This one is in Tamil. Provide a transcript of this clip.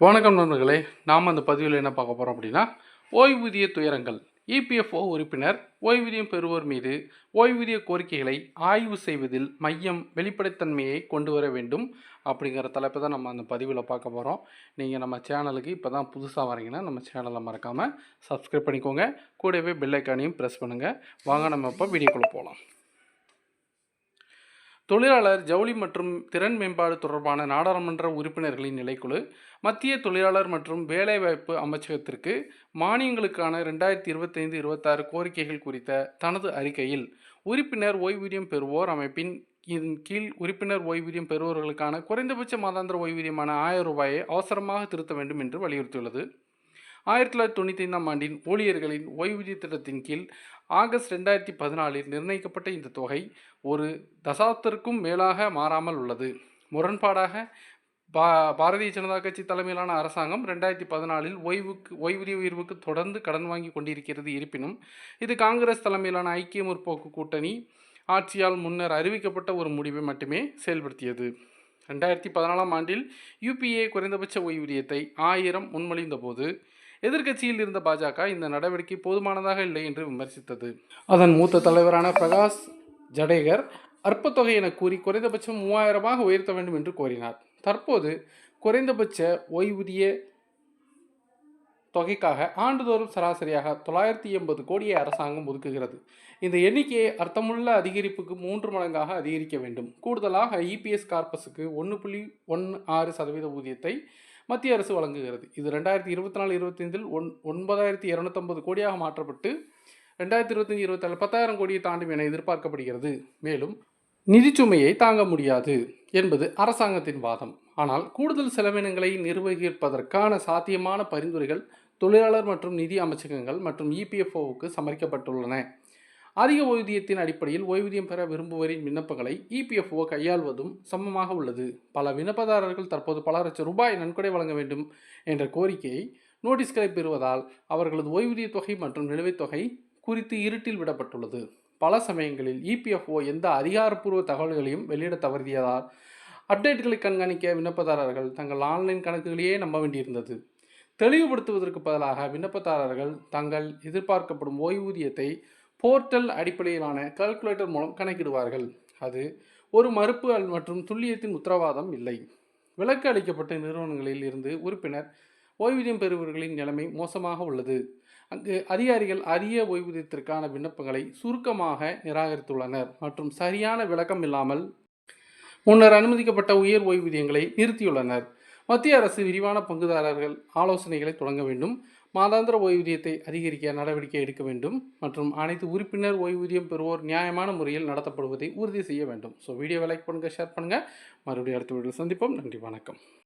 வணக்கம் நண்பர்களே நாம் அந்த பதிவில் என்ன பார்க்க போகிறோம் அப்படின்னா ஓய்வூதிய துயரங்கள். இபிஎஃப்ஓ உறுப்பினர் ஓய்வூதியம் பெறுவோர் மீது ஓய்வூதிய கோரிக்கைகளை ஆய்வு செய்வதில் மையம் வெளிப்படைத்தன்மையை கொண்டு வர வேண்டும் அப்படிங்கிற தலைப்பை தான் நம்ம அந்த பதிவில் பார்க்க போகிறோம் நீங்கள் நம்ம சேனலுக்கு இப்போ தான் புதுசாக வரீங்கன்னா நம்ம சேனலை மறக்காமல் சப்ஸ்கிரைப் பண்ணிக்கோங்க. கூடவே பெல்லைக்கானையும் ப்ரெஸ் பண்ணுங்கள் வாங்க நம்ம இப்போ வீடியோக்குள்ளே போகலாம் தொழிலாளர் ஜவுளி மற்றும் திறன் மேம்பாடு தொடர்பான நாடாளுமன்ற உறுப்பினர்களின் நிலைக்குழு மத்திய தொழிலாளர் மற்றும் வேலைவாய்ப்பு அமைச்சகத்திற்கு மானியங்களுக்கான ரெண்டாயிரத்தி இருபத்தைந்து இருபத்தாறு கோரிக்கைகள் குறித்த தனது அறிக்கையில் உறுப்பினர் ஓய்வூதியம் பெறுவோர் அமைப்பின் இதன் கீழ் உறுப்பினர் ஓய்வூதியம் பெறுவோர்களுக்கான குறைந்தபட்ச மாதாந்திர ஓய்வூதியமான ஆயிரம் ரூபாயை அவசரமாக திருத்த வேண்டும் என்று வலியுறுத்தியுள்ளது. ஆயிரத்தி தொள்ளாயிரத்தி தொண்ணூற்றி ஐந்தாம் ஆண்டின் ஊழியர்களின் ஓய்வூதிய திட்டத்தின் கீழ் ஆகஸ்ட் ரெண்டாயிரத்தி பதினாலில் நிர்ணயிக்கப்பட்ட இந்த தொகை ஒரு தசாப்தத்திற்கும் மேலாக மாறாமல் உள்ளது. முரண்பாடாக பா பாரதிய ஜனதா கட்சி தலைமையிலான அரசாங்கம் ரெண்டாயிரத்தி பதினாலில் ஓய்வுக்கு ஓய்வூதிய உயர்வுக்கு தொடர்ந்து கடன் வாங்கி கொண்டிருக்கிறது இருப்பினும் இது காங்கிரஸ் தலைமையிலான ஐக்கிய முற்போக்கு கூட்டணி ஆட்சியால் முன்னர் அறிவிக்கப்பட்ட ஒரு முடிவை மட்டுமே செயல்படுத்தியது. ரெண்டாயிரத்தி பதினாலாம் ஆண்டில் யூபிஏ குறைந்தபட்ச ஓய்வூதியத்தை ஆயிரம் முன்மொழிந்தபோது எதிர்க்கட்சியில் இருந்த பாஜக இந்த நடவடிக்கை போதுமானதாக இல்லை என்று விமர்சித்தது. அதன் மூத்த தலைவரான பிரகாஷ் ஜடேகர் அற்பத்தொகை என கூறி குறைந்தபட்சம் மூவாயிரமாக உயர்த்த வேண்டும் என்று கோரினார். தற்போது குறைந்தபட்ச ஓய்வூதிய தொகைக்காக ஆண்டுதோறும் சராசரியாக தொள்ளாயிரத்தி எண்பது கோடியை அரசாங்கம் ஒதுக்குகிறது. இந்த எண்ணிக்கையை அர்த்தமுள்ள அதிகரிப்புக்கு மூன்று மடங்காக அதிகரிக்க வேண்டும். கூடுதலாக இபிஎஸ் கார்பஸுக்கு ஒன்று புள்ளி ஒன்று ஆறு சதவீத ஊதியத்தை மத்திய அரசு வழங்குகிறது. இது ரெண்டாயிரத்தி இருபத்தி நாலு இருபத்தைந்தில் ஒன் ஒன்பதாயிரத்தி இரநூத்தம்பது கோடியாக மாற்றப்பட்டு ரெண்டாயிரத்தி இருபத்தஞ்சி இருபத்தாறு பத்தாயிரம் கோடியை தாண்டும் என எதிர்பார்க்கப்படுகிறது. மேலும் நிதிச்சுமையை தாங்க முடியாது என்பது அரசாங்கத்தின் வாதம். ஆனால் கூடுதல் செலவினங்களை நிர்வகிப்பதற்கான சாத்தியமான பரிந்துரைகள் தொழிலாளர் மற்றும் நிதி அமைச்சகங்கள் மற்றும் இபிஎஃப்ஓவுக்கு சமர்க்கப்பட்டுள்ளன அதிக ஓய்வூதியத்தின் அடிப்படையில் ஓய்வூதியம் பெற விரும்புவோரின் விண்ணப்பங்களை இபிஎஃப்ஓ கையாள்வதும் சமமாக உள்ளது. பல விண்ணப்பதாரர்கள் தற்போது பல லட்சம் ரூபாய் நன்கொடை வழங்க வேண்டும் என்ற கோரிக்கையை நோட்டீஸ்களை பெறுவதால் அவர்களது ஓய்வூதிய தொகை மற்றும் நிலுவைத் தொகை குறித்து இருட்டில் விடப்பட்டுள்ளது. பல சமயங்களில் இபிஎஃப்ஓ எந்த அதிகாரப்பூர்வ தகவல்களையும் வெளியிட தவறியதால் அப்டேட்களை கண்காணிக்க விண்ணப்பதாரர்கள் தங்கள் ஆன்லைன் கணக்குகளையே நம்ப வேண்டியிருந்தது. தெளிவுபடுத்துவதற்கு பதிலாக விண்ணப்பதாரர்கள் தங்கள் எதிர்பார்க்கப்படும் ஓய்வூதியத்தை போர்ட்டல் அடிப்படையிலான கால்குலேட்டர் மூலம் கணக்கிடுவார்கள். அது ஒரு மறுப்பு மற்றும் துல்லியத்தின் உத்தரவாதம் இல்லை. விலக்கு அளிக்கப்பட்ட நிறுவனங்களில் இருந்து உறுப்பினர் ஓய்வூதியம் பெறுபவர்களின் நிலைமை மோசமாக உள்ளது. அங்கு அதிகாரிகள் அரிய ஓய்வூதியத்திற்கான விண்ணப்பங்களை சுருக்கமாக நிராகரித்துள்ளனர் மற்றும் சரியான விளக்கம் இல்லாமல் முன்னர் அனுமதிக்கப்பட்ட உயர் ஓய்வூதியங்களை நிறுத்தியுள்ளனர். மத்திய அரசு விரிவான பங்குதாரர்கள் ஆலோசனைகளை தொடங்க வேண்டும். மாதாந்திர ஓய்வூதியத்தை அதிகரிக்க நடவடிக்கை எடுக்க வேண்டும். மற்றும் அனைத்து உறுப்பினர் ஓய்வூதியம் பெறுவோர் நியாயமான முறையில் நடத்தப்படுவதை உறுதி செய்ய வேண்டும். ஸோ வீடியோவை லைக் பண்ணுங்கள் ஷேர் பண்ணுங்கள் மறுபடியும் அடுத்த வீடியோவில் சந்திப்போம். நன்றி வணக்கம்.